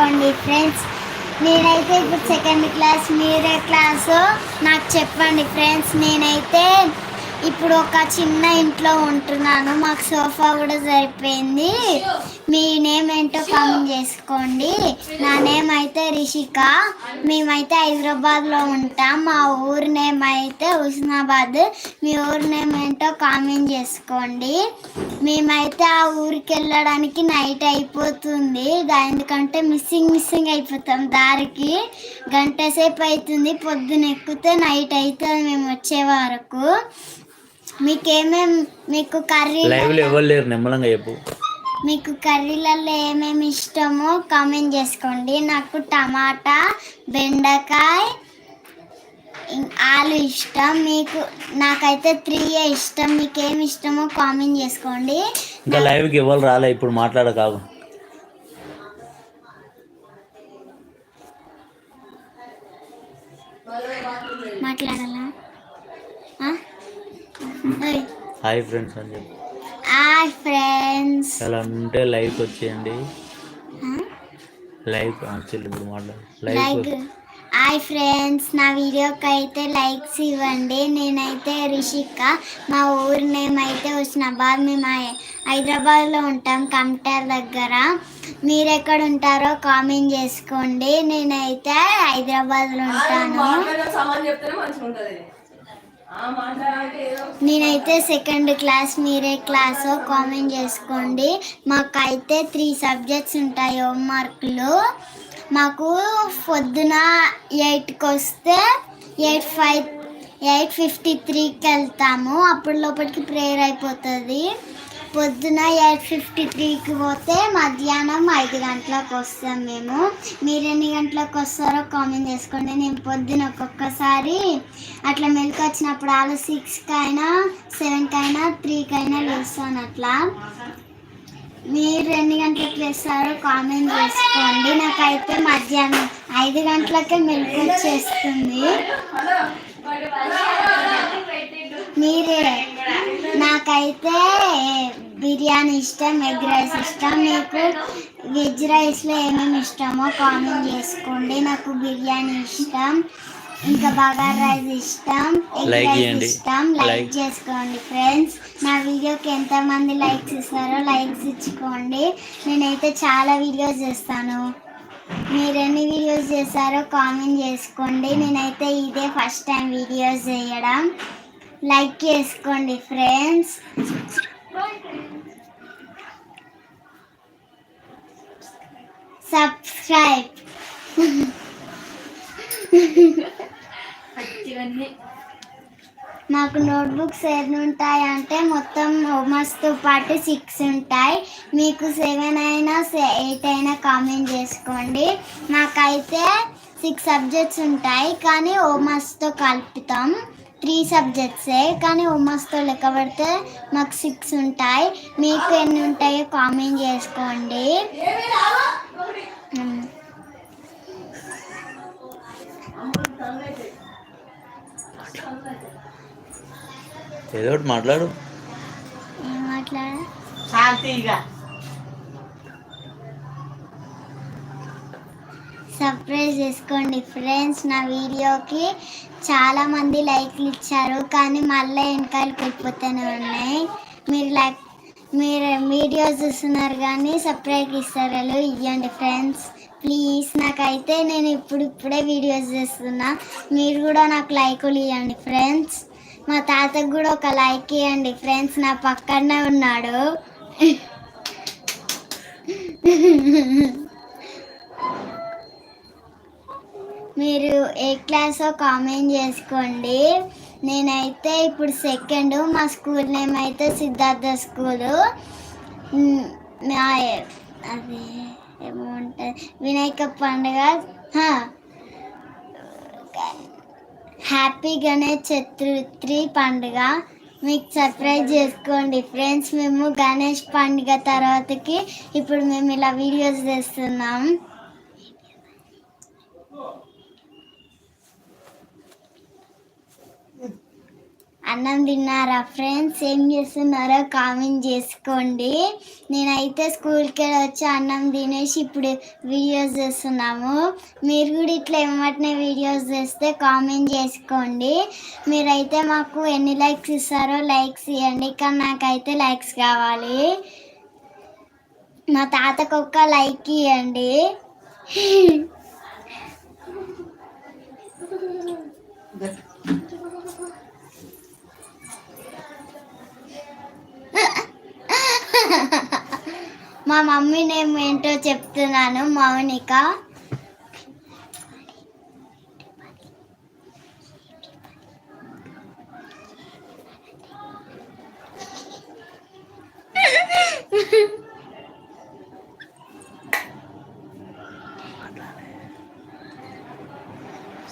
చేసుకోండి ఫ్రెండ్స్. నేనైతే ఇప్పుడు సెకండ్ క్లాస్ మీరే క్లాసు నాకు చెప్పండి ఫ్రెండ్స్. నేనైతే ఇప్పుడు ఒక చిన్న ఇంట్లో ఉంటున్నాను. మాకు సోఫా కూడా సరిపోయింది. మీ నేమ్ ఏంటో కామెంట్ చేసుకోండి. నా నేమ్ అయితే రిషిక. మేమైతే హైదరాబాద్లో ఉంటాం. మా ఊరి నేమ్ అయితే హుస్నాబాద్. మీ ఊరి నేమ్ ఏంటో కామెంట్ చేసుకోండి. మేమైతే ఆ ఊరికి వెళ్ళడానికి నైట్ అయిపోతుంది. ఎందుకంటే మిస్సింగ్ మిస్సింగ్ అయిపోతాం దారికి. గంట సేపు అవుతుంది. పొద్దున ఎక్కితే నైట్ అవుతుంది మేము వచ్చే వరకు. మీకేమేం మీకు కర్రీ లైవ్లో ఎవరు లేరు నిమ్మలంగా చెప్పు. మీకు కర్రీలలో ఏమేమి ఇష్టమో కామెంట్ చేసుకోండి. నాకు టమాటా బెండకాయ ఆలు ఇష్టం. మీకు నాకైతే త్రీ ఇష్టం. మీకు ఏమి ఇష్టమో కామెంట్ చేసుకోండి. ఇంకా లైవ్కి ఎవరు రాలే ఇప్పుడు మాట్లాడకాగు. మాట్లాడాలా? ఆ? ఓయ్. హాయ్ ఫ్రెండ్స్ అని చెప్పు. Hi friends. అలా ఉంటే లైవ్ వచ్చేయండి. చెల్లి ఇప్పుడు మాట్లాడు లైక్ హాయ్ ఫ్రెండ్స్ నా వీడియోకి అయితే లైక్స్ ఇవ్వండి. నేనైతే రిషిక మా ఊరి నేమ్ అయితే హుస్నాబాద్. మేము హైదరాబాద్లో ఉంటాం కంప్యూటర్ దగ్గర. మీరు ఎక్కడ ఉంటారో కామెంట్ చేసుకోండి. నేనైతే హైదరాబాద్లో ఉంటాను. నేనైతే సెకండ్ క్లాస్ మీరే క్లాస్ కామెంట్ చేసుకోండి. మాకైతే త్రీ సబ్జెక్ట్స్ ఉంటాయి హోంవర్క్లు మార్కులు మాకు పొద్దున ఎయిట్కి వస్తే ఎయిట్ ఫైవ్ ఎయిట్ ఫిఫ్టీ త్రీకి వెళ్తాము. అప్పుడు లోపలికి ప్రేయర్ అయిపోతుంది. పొద్దున ఎయిట్ ఫిఫ్టీ త్రీకి పోతే మధ్యాహ్నం ఐదు గంటలకు వస్తాం మేము. మీరు ఎన్ని గంటలకు వస్తారో కామెంట్ చేసుకోండి. నేను పొద్దున ఒక్కొక్కసారి అట్లా మెలకు వచ్చినప్పుడు ఆలు సిక్స్కి అయినా సెవెన్కి అయినా త్రీకి అయినా లేస్తాను అట్లా. మీరు ఎన్ని గంటలకు లేస్తారో కామెంట్ చేసుకోండి. నాకైతే మధ్యాహ్నం ఐదు గంటలకే మెలకు వచ్చేస్తుంది. మీరే. నాకైతే బిర్యానీ ఇష్టం ఎగ్ రైస్ ఇష్టం. మీకు వెజ్ రైస్లో ఏమేమి ఇష్టమో కామెంట్ చేసుకోండి. నాకు బిర్యానీ ఇష్టం ఇంకా బగార్ రైస్ ఇష్టం ఎగ్ రైస్ చేయండి. ఇష్టం. లైక్. చేసుకోండి ఫ్రెండ్స్. నా వీడియోకి ఎంతమంది లైక్స్ ఇస్తారో లైక్స్ ఇచ్చుకోండి. నేనైతే చాలా వీడియోస్ చేస్తాను. మీరు ఎన్ని వీడియోస్ చేస్తారో కామెంట్ చేసుకోండి. నేనైతే ఇదే ఫస్ట్ టైం వీడియోస్ చేయడం. లైక్ చేసుకోండి ఫ్రెండ్స్. సబ్స్క్రైబ్. మాకు నోట్బుక్స్ ఎన్ని ఉంటాయి అంటే మొత్తం హోంవర్క్స్తో పాటు సిక్స్ ఉంటాయి. మీకు సెవెన్ అయినా ఎయిట్ అయినా కామెంట్ చేసుకోండి. నాకైతే సిక్స్ సబ్జెక్ట్స్ ఉంటాయి కానీ హోంవర్క్స్తో కలుపుతాం. త్రీ సబ్జెక్ట్సే కానీ హోంవర్క్స్తో లెక్క పెడితే మాకు సిక్స్ ఉంటాయి. మీకు ఎన్ని ఉంటాయో కామెంట్ చేసుకోండి. ఏదో మాట్లాడు. సర్ప్రైజ్ చేసుకోండి ఫ్రెండ్స్ నా వీడియోకి. చాలా మంది లైక్లు ఇచ్చారు కానీ మళ్ళీ వెనకాలకి వెళ్ళిపోతూనే ఉన్నాయి. మీరు లైక్ మీరు వీడియోస్ చూస్తున్నారు కానీ సబ్స్క్రైబ్ ఇస్తారు ఇవ్వండి ఫ్రెండ్స్. ప్లీజ్ నాకైతే నేను ఇప్పుడు ఇప్పుడే వీడియోస్ చేస్తున్నా. మీరు కూడా నాకు లైకులు ఇవ్వండి ఫ్రెండ్స్. మా తాతకు కూడా ఒక లైక్ ఇవ్వండి ఫ్రెండ్స్. నా పక్కనే ఉన్నాడు. మీరు ఏ క్లాసో కామెంట్ చేసుకోండి. నేనైతే ఇప్పుడు సెకండ్ మా స్కూల్ నేమ్ అయితే సిద్ధార్థ స్కూలు. మ్, అది ఏమంటుంది? వినాయక పండుగ హ్యాపీ గణేష్ చతుర్థి పండుగ. మీకు సర్ప్రైజ్ చేసుకోండి. ఫ్రెండ్స్ మేము గణేష్ పండుగ తర్వాతకి ఇప్పుడు మేము ఇలా వీడియోస్ చేస్తున్నాం. అన్నం తిన్నారా ఫ్రెండ్స్? ఏం చేస్తున్నారో కామెంట్ చేసుకోండి. నేనైతే స్కూల్కి వెళ్ళి వచ్చి అన్నం తినేసి ఇప్పుడు వీడియోస్ చేస్తున్నాము. మీరు కూడా ఇట్లా ఏమంటే వీడియోస్ చేస్తే కామెంట్ చేసుకోండి. మీరైతే మాకు ఎన్ని లైక్స్ ఇస్తారో లైక్స్ ఇవ్వండి కానీ నాకైతే లైక్స్ కావాలి. మా తాతకు ఒక్క లైక్ ఇవ్వండి మా మమ్మీ నేమ్ ఏంటో చెప్తున్నాను మౌనిక.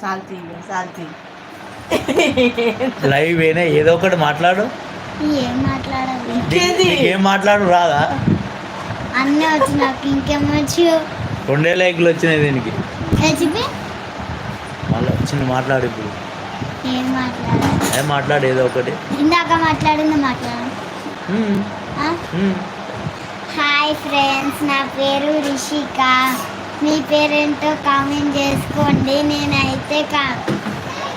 శాంతి శాంతి. లైవ్ అయినా ఏదో ఒకటి మాట్లాడు. ఏం మాట్లాడాలి? ఏం మాట్లాడు రాదా? అన్నీ వచ్చి నాకు ఇంకేమొచ్చు రెండే లైక్లు వచ్చినాయి దీనికి. మళ్ళీ వచ్చింది మాట్లాడు ఇప్పుడు. ఏం మాట్లాడు ఏదో ఒకటి. ఇందాక మాట్లాడింది? ఉమ్. హాయ్ ఫ్రెండ్స్ నా పేరు రిషిక. మీ పేరేంటో కామెంట్ చేసుకోండి. నేనైతే కా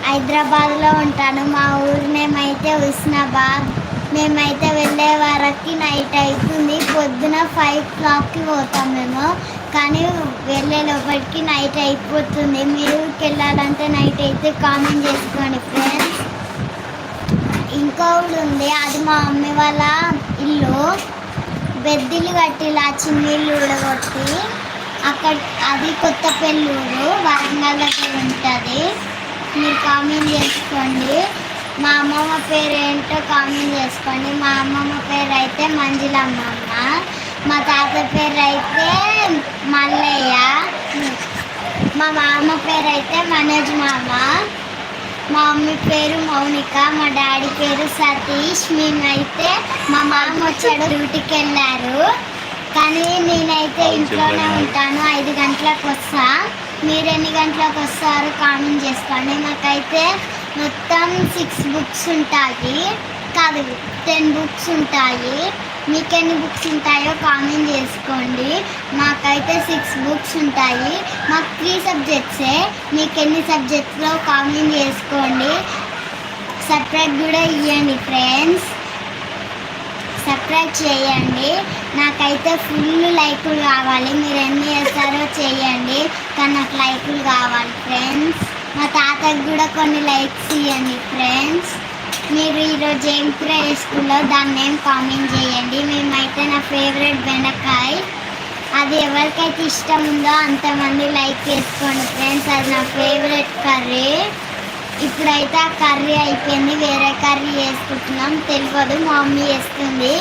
హైదరాబాద్లో ఉంటాను. మా ఊరి మేమైతే హుస్నాబాద్ మేమైతే వెళ్ళే వరకు నైట్ అవుతుంది. పొద్దున ఫైవ్ క్లాక్కి పోతాం మేము. కానీ వెళ్ళే లోపలికి నైట్ అయిపోతుంది. మీరు వెళ్ళాలంటే నైట్ అయితే కామెంట్ చేసుకోండి ఫ్రెండ్స్ ఇంకొకటి ఉంది. అది మా మమ్మీ వాళ్ళ ఇల్లు. బెద్దిలు కట్టిలా చిన్నీళ్ళు ఊడగొట్టి అక్కడ అది కొత్త పెళ్ళూరు. వరంగల్ దగ్గర ఉంటుంది. మీరు కామెంట్ చేసుకోండి. మా అమ్మమ్మ పేరు ఏంటో కామెంట్ చేసుకోండి. మా అమ్మమ్మ పేరు అయితే మంజులమ్మమ్మ. మా తాత పేరు అయితే మల్లయ్య. మా మామ పేరు అయితే మనోజ్ మామ. మా మమ్మీ పేరు మౌనిక మా డాడీ పేరు సతీష్. మేమైతే మా మామ వచ్చాడు డ్యూటీకి వెళ్ళారు కానీ నేనైతే ఇంట్లోనే ఉంటాను. ఐదు గంటలకు వస్తా. మీరు ఎన్ని గంటలకు వస్తారు? కామెంట్ చేసుకోండి. నాకైతే మొత్తం సిక్స్ బుక్స్ ఉంటాయి. కాదు టెన్ బుక్స్ ఉంటాయి. మీకు ఎన్ని బుక్స్ ఉంటాయో కామెంట్ చేసుకోండి. మాకైతే సిక్స్ బుక్స్ ఉంటాయి. మాకు త్రీ సబ్జెక్ట్సే మీకు ఎన్ని సబ్జెక్ట్స్లో కామెంట్ చేసుకోండి. సబ్స్క్రైబ్ కూడా ఇవ్వండి ఫ్రెండ్స్ సబ్స్క్రైబ్ చేయండి. నాకైతే ఫుల్ లైకులు కావాలి. మీరు ఎన్ని చేస్తారో చేయండి. కానీ నాకు లైకులు కావాలి ఫ్రెండ్స్ మా తాతకు కూడా కొన్ని లైక్స్ ఇవ్వండి ఫ్రెండ్స్. మీరు ఈరోజు ఏం కూర చేసుకుల్లో దాన్ని ఏం కామెంట్ చేయండి. మేమైతే నా ఫేవరెట్ బెండకాయ. అది ఎవరికైతే ఇష్టం ఉందో అంతమంది లైక్ చేసుకోండి ఫ్రెండ్స్. అది నా ఫేవరెట్ కర్రీ. ఇప్పుడైతే ఆ కర్రీ అయిపోయింది. వేరే కర్రీ చేసుకుంటున్నాం. తెలియదు మా మమ్మీ వేస్తుంది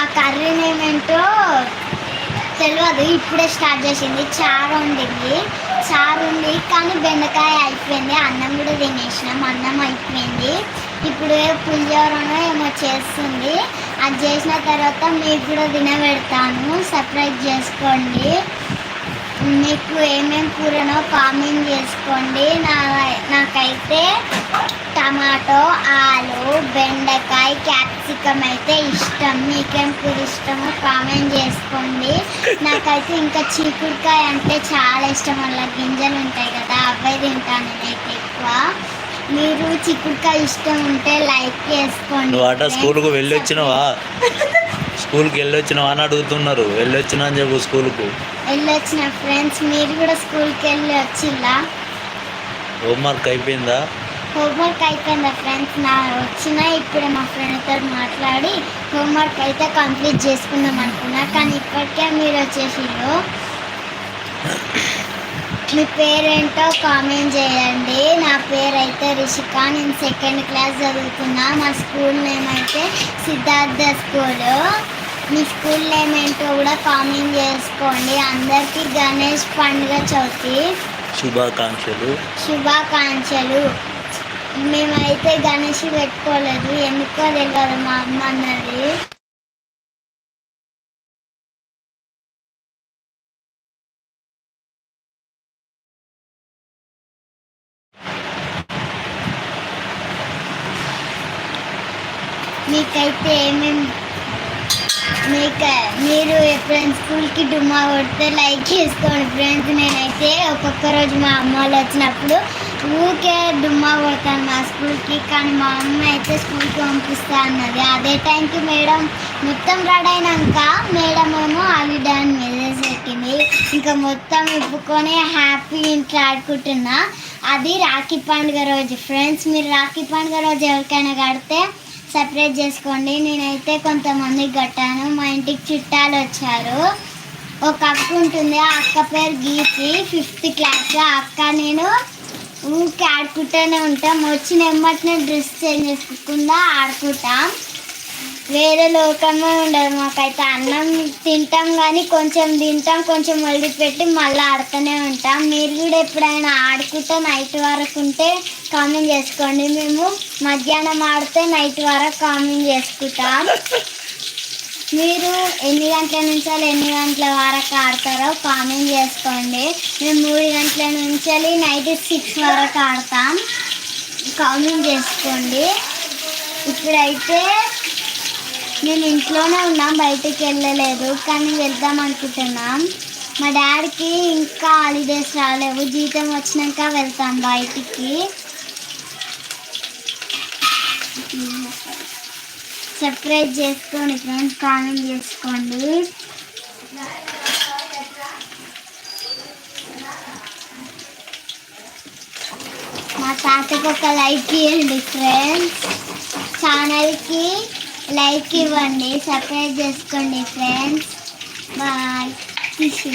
ఆ కర్రీ నేమేంటో తెలియదు. ఇప్పుడే స్టార్ట్ చేసింది. చారు వండింది. చారు ఉంది కానీ బెండకాయ అయిపోయింది. అన్నం కూడా తినేసినాం. అన్నం అయిపోయింది. ఇప్పుడు పులిహోరనో ఏమో చేస్తుంది. అది చేసిన తర్వాత మీకు కూడా తినబెడతాను. సర్ప్రైజ్ చేసుకోండి. మీకు ఏమేమి కూరనో కామెంట్ చేసుకోండి. నా నాకైతే టమాటో ఆలు బెండకాయ క్యాప్సికమ్ అయితే ఇష్టం. మీకేం కూర ఇష్టమో కామెంట్ చేసుకోండి. నాకైతే ఇంకా చీకుడుకాయ అంటే చాలా ఇష్టం. అలా గింజలు ఉంటాయి కదా అవే తింటాను నేనైతే ఎక్కువ. మీరు చిక్కుడుకాయ ఇష్టం ఉంటే లైక్ చేసుకోండి. నువ్వు అట స్కూల్కు వెళ్ళి వచ్చినావా స్కూల్కి వెళ్ళి వచ్చినావా అని అడుగుతున్నారు. వెళ్ళి వచ్చినా అని చెప్పు స్కూల్కు. వెళ్ళొచ్చిన ఫ్రెండ్స్ మీరు కూడా స్కూల్కి వెళ్ళి వచ్చిల్లా? హోంవర్క్ అయిపోయిందా? హోంవర్క్ అయిపోయిందా ఫ్రెండ్స్. నా వచ్చిన ఇప్పుడే మా ఫ్రెండ్తో మాట్లాడి హోంవర్క్ అయితే కంప్లీట్ చేసుకుందాం అనుకున్నా. కానీ ఇప్పటికే మీరు వచ్చేసిర్రు. మీ పేరేంటో కామెంట్ చేయండి. నా పేరు అయితే రిషిక. నేను సెకండ్ క్లాస్ చదువుతున్నా. మా స్కూల్ నేమ్ అయితే సిద్ధార్థ స్కూల్. మీ స్కూల్ నేమ్ ఏంటో కూడా కామెంట్ చేసుకోండి. అందరికీ గణేష్ పండుగ చవితి. శుభాకాంక్షలు. శుభాకాంక్షలు. మేమైతే గణేష్ పెట్టుకోలేదు. ఎందుకో తెలియదు మా అమ్మ అన్నది. మీకైతే ఏమేమి మీకు మీరు ఎప్పుడైనా స్కూల్కి డుమ్మా కొడితే లైక్ చేసుకోండి ఫ్రెండ్స్ నేనైతే ఒక్కొక్క రోజు మా అమ్మ వాళ్ళు వచ్చినప్పుడు ఊరికే దుమ్మా కొడతాను. మా స్కూల్కి కానీ మా అమ్మ అయితే స్కూల్కి పంపిస్తా అన్నది. అదే టైంకి మేడం మొత్తం రెడీ అయినాక మేడం ఏమో హాలిడే అని మెసేజ్ పెట్టింది. ఇంకా మొత్తం ఇప్పుకొని హ్యాపీ ఇంట్లో ఆడుకుంటున్నా. అది రాఖీ పండుగ రోజు. ఫ్రెండ్స్ మీరు రాఖీ పండుగ రోజు ఎవరికైనా కడితే సపరేట్ చేసుకోండి. నేనైతే కొంతమందికి కట్టాను. మా ఇంటికి చుట్టాలు వచ్చారు. ఒక అక్క ఉంటుంది. ఆ అక్క పేరు గీతి. ఫిఫ్త్ క్లాస్ ఆ అక్క. నేను ఊరికి ఆడుకుంటూనే ఉంటాం. వచ్చిన ఎమ్మటినే డ్రెస్ చేంజ్ చేసుకోకుండా ఆడుకుంటాం. వేరే లోకమే ఉండదు. మాకైతే అన్నం తింటాం కానీ కొంచెం తింటాం కొంచెం వదిలిపెట్టి మళ్ళీ ఆడుతూనే ఉంటాం. మీరు కూడా ఎప్పుడైనా ఆడుకుంటే నైట్ వరకు ఉంటే కామెంట్ చేసుకోండి. మేము మధ్యాహ్నం ఆడితే నైట్ వరకు కామెంట్ చేసుకుంటాం. మీరు ఎన్ని గంటల నుంచి ఎన్ని గంటల వరకు ఆడతారో కామెంట్ చేసుకోండి. మేము మూడు గంటల నుంచి నైట్ సిక్స్ వరకు ఆడతాం. కామెంట్ చేసుకోండి. ఇప్పుడైతే మేము ఇంట్లోనే ఉన్నాం బయటికి వెళ్ళలేదు కానీ వెళ్దాం అనుకుంటున్నాం. మా డాడీకి ఇంకా హాలిడేస్ రాలేవు జీతం వచ్చినాక వెళ్తాం బయటికి. సబ్స్క్రైబ్ చేసుకోండి ఫ్రెండ్స్ కామెంట్ చేసుకోండి. మా తాతకు ఒక లైక్ ఇవ్వండి ఫ్రెండ్స్. ఛానల్కి లైక్ ఇవ్వండి సబ్స్క్రైబ్ చేసుకోండి ఫ్రెండ్స్. బాయ్. తీసి.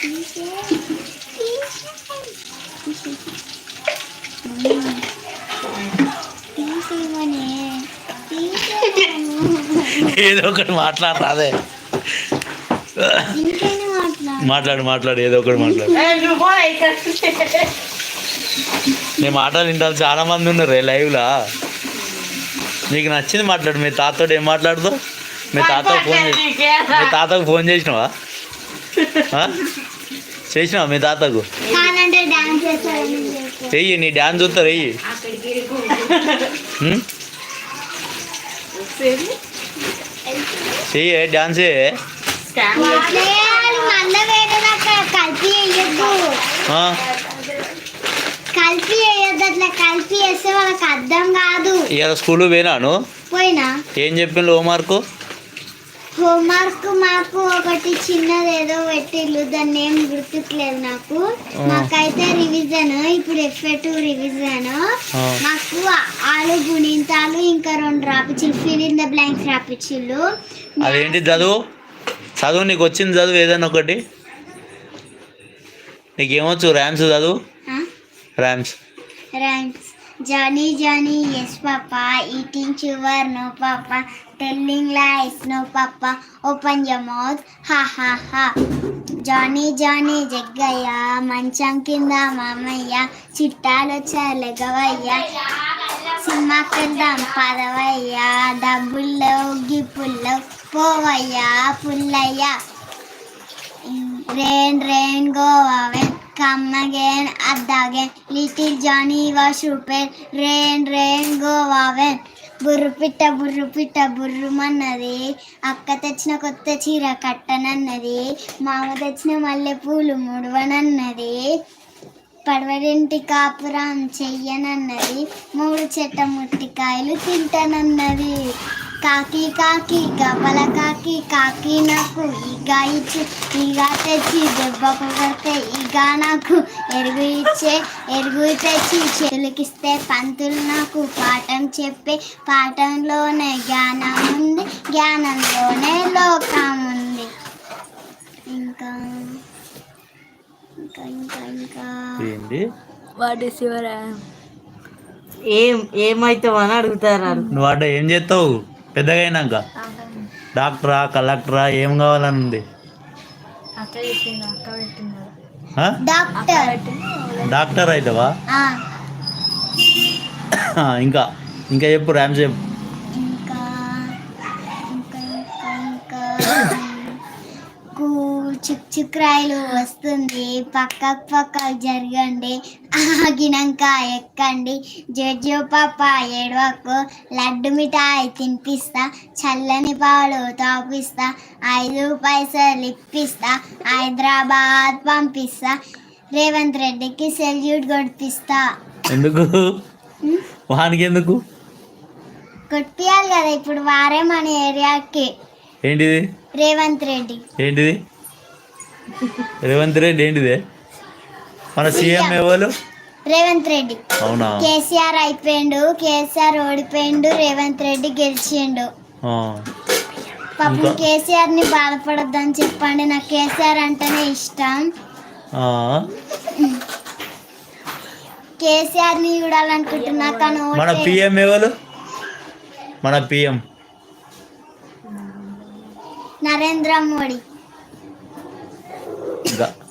తీసివనే ఏదో ఒకటి మాట్లాడు అదే. ఇంకేనే మాట్లాడు? మాట్లాడు మాట్లాడు ఏదో ఒకటి మాట్లాడు. నీ మాటలు వింటారు చాలా మంది ఉన్నారు లైవ్లా. నీకు నచ్చింది మాట్లాడు మీ తాతతో ఏం మాట్లాడుతావు మీ తాతకు ఫోన్ చేసి మీ తాతకు ఫోన్ చేసినావా? చేసినావా మీ తాతకు? వెయ్యి నీ డ్యాన్స్ చూస్తారు వెయ్యి చెయ్యి దాకా కలిపి అట్లా కలిపి వేస్తే వాళ్ళకి అర్థం కాదు ఇవాళ స్కూల్ పోయినాను పోయినా ఏం చెప్పిండు హోంవర్క్ హోంవర్క్ మాకు ఒకటి చిన్నది ఏదో పెట్టిల్లు దాన్ని ఏం గుర్తుకులేదు నాకు. మాకైతే రివిజన్ ఇప్పుడు ఎఫ్ఏ టూ రివిజన్. మాకు ఆలు గుణింతాలు ఇంకా రెండు రాపిచ్చిల్లు ఫిల్ ఇన్ ద బ్లాంక్స్ రాపిచ్చిల్లు అదేంటి చదువు? చదువు నీకు వచ్చింది చదువు ఏదైనా ఒకటి? నీకేమొచ్చు ర్యామ్స్ చదువు? Rhymes. Rhymes Johnny Johnny yes papa. Eating sugar no papa. Telling lies. No, papa open your mouth. Ha ha ha. Johnny Johnny Jaggayya మంచం కింద మామయ్య చిట్టాలు వచ్చారు గవయ్య సినిమాకి వెళ్దాం డబ్బుల్లో గిప్పుల్లో పోవయ్యా Pullayya rain rain go away. Come again, at again. Little Johnny was stupid. Rain, rain, go away. బుర్రు పిట్ట బుర్రు పిట్ట బుర్రుమన్నది అక్క తెచ్చిన కొత్త చీర కట్టనన్నది. మామ తెచ్చిన మల్లె పూలు ముడవనన్నది. పడవరింటి కాపురం చెయ్యనన్నది. మూడు చెట్ట ముట్టికాయలు తింటానన్నది. కాకి కాకి గబల కాకి కాకి నాకు ఈగ ఇచ్చి ఈగ తెచ్చి దెబ్బకు కొడితే ఈగ నాకు ఎరుగు ఇచ్చే ఎరుగు తెచ్చి చెలుకిస్తే పంతులు నాకు పాఠం చెప్పే పాఠంలోనే జ్ఞానం ఉంది జ్ఞానంలోనే లోకం ఉంది ఇంకా ఇంకా ఇంకా ఇంకా. ఏంటి వాట్ ఈస్ యువర్ ఏం ఏమైతావు అని అడుగుతారు. నువ్వు అడ్డ ఏం చేస్తావు? పెద్దగా అయినాక డాక్టరా కలెక్టరా ఏం కావాలని ఉంది? డాక్టర్. డాక్టర్ అవుతావా ఇంకా ఇంకా చెప్పు ర్యామ్స్ చెప్పు. రైలు వస్తుంది. పక్కకు పక్కకు జరగండి. ఆగినాక ఎక్కండి. జడ్జో పాప ఏడవకు. లడ్డు మిఠాయి తినిపిస్తా. చల్లని పాలు తాపిస్తా. ఐదు పైసలు ఇప్పిస్తా. హైదరాబాద్ పంపిస్తా. రేవంత్ రెడ్డికి సెల్యూట్ కొట్టిస్తా. ఎందుకు? వానికి ఎందుకు కొట్టియాలి కదా ఇప్పుడు వారే మన ఏరియాకి. ఏంటిది? రేవంత్ రెడ్డి. ఏంటిది? రేవంత్ రెడ్డి ఏంటిది? మన సీఎం ఎవరు? రేవంత్ రెడ్డి. అవునా? కేసీఆర్ అయిపోయిండు కేసీఆర్ ఓడిపోయిండు రేవంత్ రెడ్డి గెలిచిండు. పాపం? కేసీఆర్ని బాధపడొద్దని చెప్పండి నాకు కేసీఆర్ అంటేనే ఇష్టం. కేసీఆర్ని చూడాలనుకుంటున్నా కానీ మన పిఎం ఎవరు? మన పిఎం. నరేంద్ర మోడీ.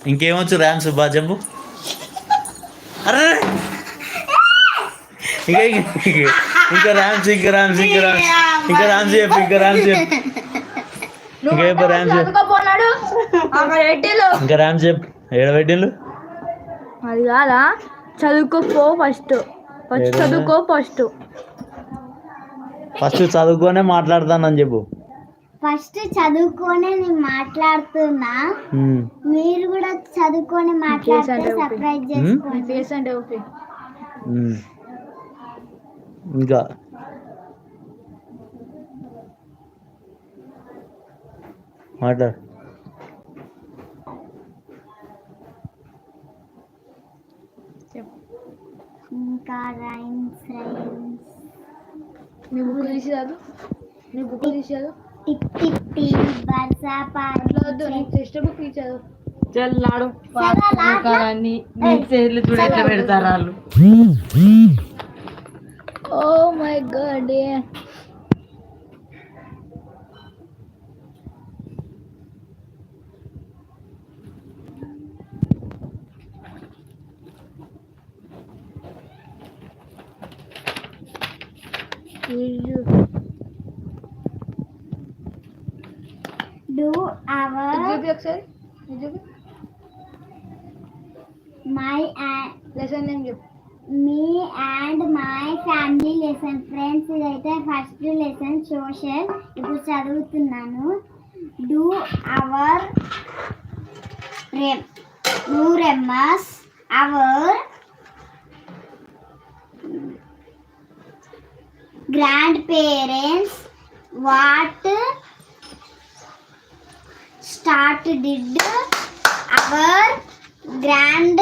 ఇంకేమొచ్చు ర్యామ్స్ బాగా చెప్పు అరే! ఇంకా ఇంకా- ర్యామ్స్ ఇంకా ర్యామ్స్ ఇంకా ర్యామ్స్ ఇంకా ర్యామ్స్ చెప్పు ఇంకా ర్యామ్స్ చెప్పు. ఇంకా చెప్పు ర్యామ్స్ చెప్పు. ఇంకా ర్యామ్స్ చెప్పు. ఏడబెట్టిండు అది కాదా? చదువుకోపో ఫస్ట్. ఫస్ట్? చదువుకో ఫస్ట్. ఫస్ట్ చదువుకొనే మాట్లాడతానని చెప్పు. ఫస్ట్ చదువుకొని నేను మాట్లాడుతున్నా. మీరు కూడా చదువుకొని మాట్లాడితే. సర్ప్రైజ్? చేసుకోండి. ఇంకా. మాట్లాడు. ఇంకా రైమ్స్ రైమ్స్ నీ బుక్ తీసి చదువు. నీ బుక్ తీసి చల్లాడు. అన్ని మీ చేతులు చూడ ఎట్లా పెడతారు వాళ్ళు oh my god do our చూపి ఒకసారి చూపి మై లెసన్ నేమ్ చెప్పు మీ and my family lesson friends ఇదైతే ఫస్ట్ లెసన్ సోషల్ ఇప్పుడు చదువుతున్నాను డూ అవర్ రెమ్ do రెమ్మస్ our grandparents what start did our grand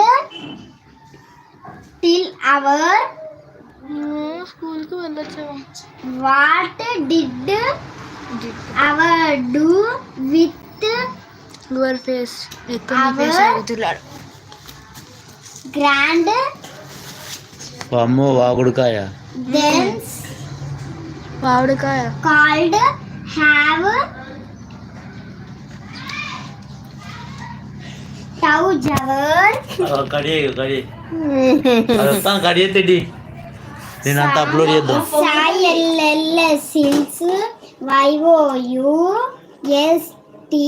till our స్కూల్కి వెళ్ళొచ్చు what did our do with your face Our- grand అమ్మో వాగుడుకాయ దెన్స్ మామిడికాయ కాల్డ్ హ్యావ్ టౌ జవర్ కడి కడి వస్తాను కడి ఎత్తి నేను అంతా అప్లోడ్ చేద్దాం Sai LL సిల్స్ వైఓ U S T